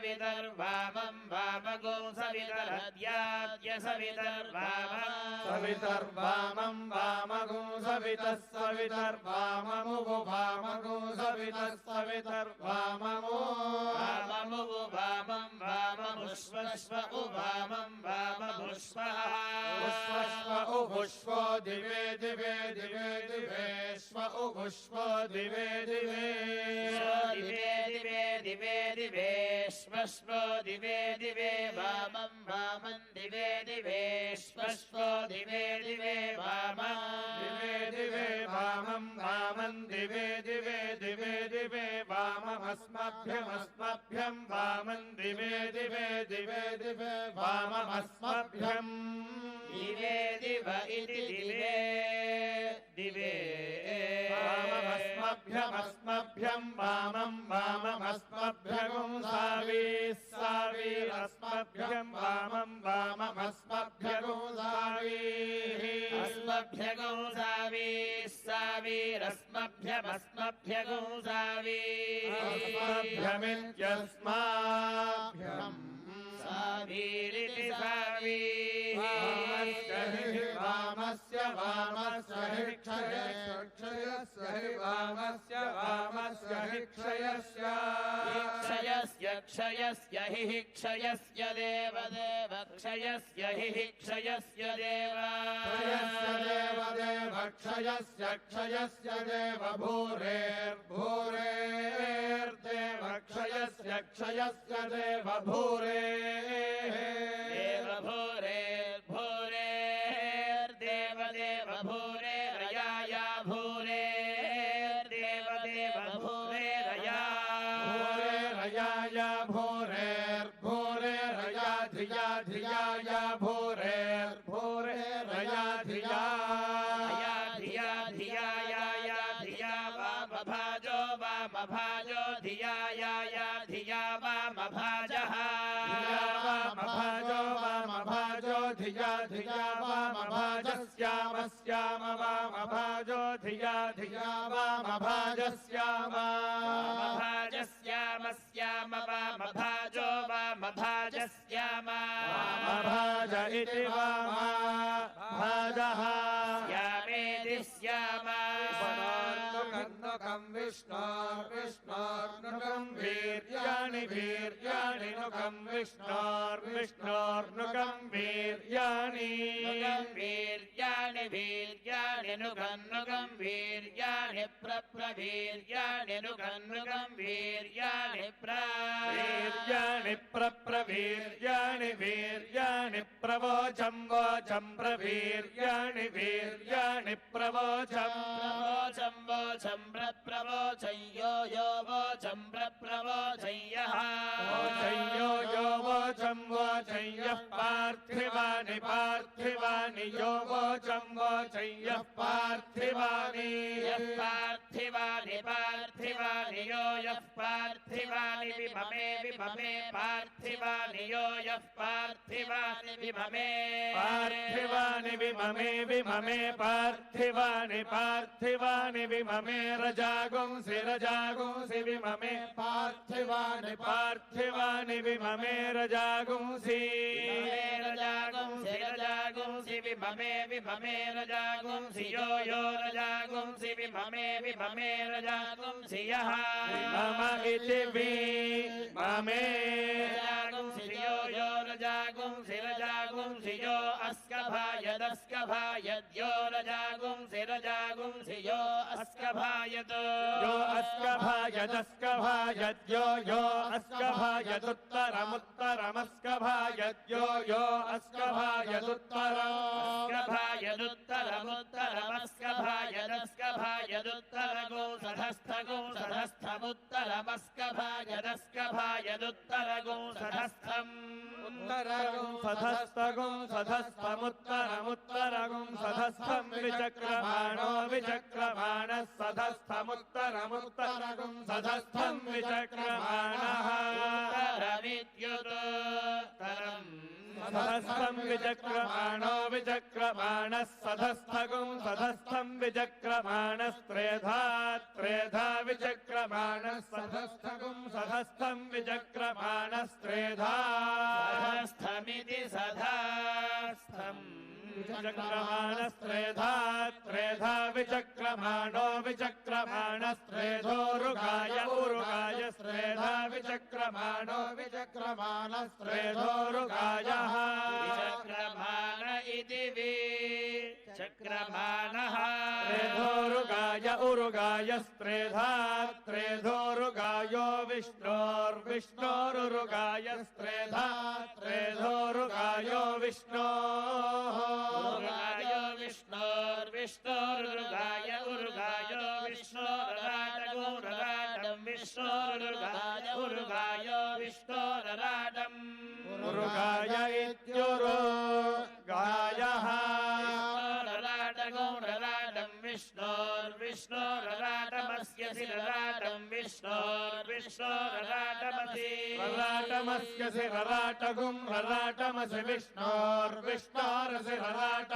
सवितर्वामम् वामगो सवितरद्याद्य सवितर्वामम् सवितर्वामम् वामगो सवितः सवितर्वाममुगु वामगो सवितः सवितर्वाममो वाममुगु वामम् वाममुष्वश्व उवामम् वाममुष्वः। पुष्पश्व उभुष्वो दिवे दिवे दिवे दिवेश्व उभुष्वो दिवे दिवे दिवे दिवे दिवे दिवे श्वश्व दिवे दिवे वामम् वामम् दिवे दिवे श्वश्व दिवे दिवे दिवे दिवे दिवे दिवे दिवे दिवे वाममस्मभ्यमस्मभ्यम् वामम् दिवे दिवे दिवे दिवे वाममस्मभ्यम् दिवे दिव इति दिवे दिवे वाममस्मभ्यमस्मभ्यम् वामम् वाममस्मभ्यगुम् सावी सावीरस्मभ्यम् वामम् वाममस्मभ्यगुम् सावी अस्मभ्यगौ सावी सावीरस्मभ्यमस्मभ्यगौ सावी अस्मभ्यमित्यस्माभ्यम् सावीरिति सावी वामस्य वामस्य हि क्षयस्य हि वामस्य वामस्य हि क्षयस्य क्षयस्य हि क्षयस्य देव देव क्षयस्य हि क्षयस्य देव। क्षयस्य देव देव क्षयस्य क्षयस्य देव। भूरेर्भूरेर्देव क्षयस्य क्षयस्य देव। भूरे धिया या धिया धिया या या धिया वामभाजो वामभाजो धिया या या धिया वामभाजः धिया वामभाजो वामभाजो धिया धिया वामभाजस्याम स्याम वामभाजो धिया धिया वामभाजस्याम वामभाजस्याम स्याम वामभाजो वामभाजस्याम वामभाज इति वामभाजः दः विष्णोर्विष्णोर्नुकम् वीर्याणि वीर्याणि नुकम् विष्णोर्विष्णोर्नुकम् वीर्याणि नुगम् वीर्याणि वीर्याणि नुगन्नुगम् वीर्याणि प्रप्रवीर्याणि नुगन्नुगम् वीर्याणि प्र वीर्याणि प्रप्रवीर्याणि वीर्याणि प्रवोचम् वोचम् प्रवीर्याणि वीर्याणि प्रवोचम् प्रवोचम् वोचम् प्रप्रवोचम् यो यो यः वोचय्यो यो वोचम् वोचय्यः पार्थिवानि पार्थिवानि यो वोचम् वोचय्यः पार्थिवानि। यः पार्थिवानि पार्थिवानि यो यः पार्थिवानि पार्थिवानि यो यः पार्थिवानि विममे। पार्थिवानि विममे विममे पार्थिवानि पार्थिवानि विममे रजागुंसि रजागुंसि विममे। पार्थिवानि पार्थिवानि विममे रजागुंसि। रजागुंसि रजागुंसि विममे विममे रजागुंसि यो यो रजागुंसि विममे विममे रजागुंसि यः। मम इति वि ममे रजागुंसि यो यो रजागुंसि रजागुंसि यो अस्कभायदस्कभायद्यो रजागुंसि रजागुंसि यो अस्कभायत्। यो अस्कभायदस्कभायद्यो यो अस्कभायदुत्तरमुत्तरमस्कभायद्यो यो स्कभायदुत्तरमुत्तरमस्कभायदस्कभायदुत्तरगो सधस्थगो सधस्थमुत्तरमस्कभायदस्कभायदुत्तरगो सधस्थम् उत्तरगुं सधस्तगुं सधस्थमुत्तरमुत्तरगुं सधस्थम् विचक्रमाणो विचक्रमाणः सधस्थमुत्तरमुत्तरगुं सधस्थम् विचक्रमाणः सधस्थम् विचक्रमाणो विचक्रमाणः सधस्थगुम् सधस्थम् विचक्रमाणस्त्रेधा त्रेधा विचक्रमाणः सधस्थगुम् सधस्थम् विचक्रमाणस्त्रेधा सधास्थम् विचक्रमाणस्त्रेधा त्रेधा विचक्रमाणो विचक्रमाणस्त्रेधोरुगाय उरुगाय स्त्रेधा विचक्रमाणो विचक्रमाणस्त्रेधोरुगायः विचक्रमाण इति विचक्रमाणः त्रेधोरुगाय उरुगाय स्त्रेधा त्रेधोरुगायो विष्णोर्विष्णोरुगाय स्त्रेधा त्रेधोरुगायो विष्णोः उरुगाय विष्णोरराटम् उरुगाय इत्युरु गायः। रराटगोरराटम् विष्णोर्विष्णोरराटमस्य शिरराटम् विष्णोर्विष्णोरराटमसि रराटमस्य रराटगुम् रराटमसि विष्णोर्विष्णोरसि रराट